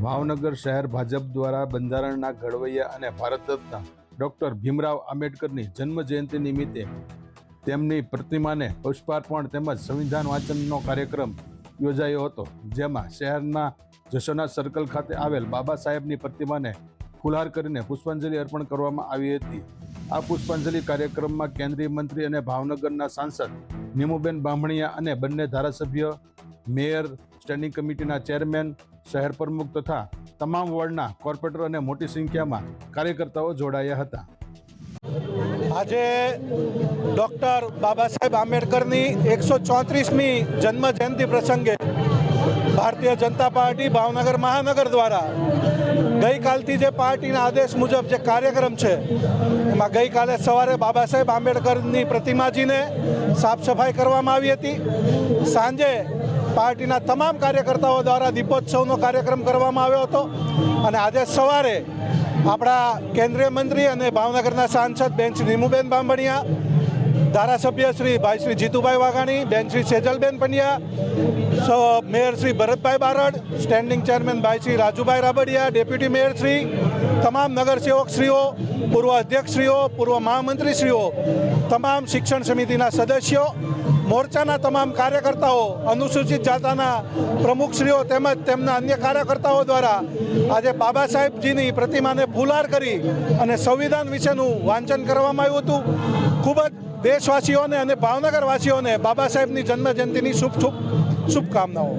ભાવનગર શહેર ભાજપ દ્વારા બંધારણના ઘડવૈયા અને ભારત રત્ન ડૉક્ટર ભીમરાવ આંબેડકરની જન્મ જયંતિ નિમિત્તે તેમની પ્રતિમાને પુષ્પાર્પણ તેમજ સંવિધાન વાંચનનો કાર્યક્રમ યોજાયો હતો, જેમાં શહેરના જશોના સર્કલ ખાતે આવેલ બાબા સાહેબની પ્રતિમાને ફુલહાર કરીને પુષ્પાંજલિ અર્પણ કરવામાં આવી હતી. આ પુષ્પાંજલિ કાર્યક્રમમાં કેન્દ્રીય મંત્રી અને ભાવનગરના સાંસદ નીમુબેન બામણીયા અને બંને ધારાસભ્ય મેયર સ્ટેન્ડિંગ કમિટીના ચેરમેન, શહેર પ્રમુખ તથા તમામ વોર્ડના કોર્પોરેટર અને મોટી સંખ્યામાં કાર્યકર્તાઓ જોડાયા હતા. આજે ડૉક્ટર બાબા સાહેબ આંબેડકરની એકસો ચોત્રીસમી જન્મ જયંતિ પ્રસંગે ભારતીય જનતા પાર્ટી ભાવનગર મહાનગર દ્વારા ગઈકાલથી જે પાર્ટીના આદેશ મુજબ જે કાર્યક્રમ છે, એમાં ગઈકાલે સવારે બાબા સાહેબ આંબેડકરની પ્રતિમાજીને સાફ સફાઈ કરવામાં આવી હતી. સાંજે પાર્ટીના તમામ કાર્યકર્તાઓ દ્વારા દીપોત્સવનો કાર્યક્રમ કરવામાં આવ્યો હતો. અને આજે સવારે આપણા કેન્દ્રીય મંત્રી અને ભાવનગરના સાંસદ બેન શ્રી નીમુબેન બાંભણિયા, ધારાસભ્ય શ્રી ભાઈ શ્રી જીતુભાઈ વાઘાણી, બેન શ્રી સેજલબેન પંડ્યા, સો mayor Shri Bharatbhai Barad, standing chairman bhai Shri Rajubhai Rabadiya, deputy mayor Shri તમામ નગરસેવકશ્રીઓ પૂર્વ અધ્યક્ષશ્રીઓ, પૂર્વ મહામંત્રીશ્રીઓ, તમામ શિક્ષણ સમિતિના સદસ્યો, મોરચાના તમામ કાર્યકર્તાઓ, અનુસૂચિત જાતાના પ્રમુખશ્રીઓ તેમજ તેમના અન્ય કાર્યકર્તાઓ દ્વારા આજે બાબા સાહેબજીની પ્રતિમાને ફુલાર કરી અને સંવિધાન વિશેનું વાંચન કરવામાં આવ્યું હતું. ખૂબ જ દેશવાસીઓને અને ભાવનગરવાસીઓને બાબા સાહેબની જન્મ જયંતિની શુભ શુભ શુભકામનાઓ.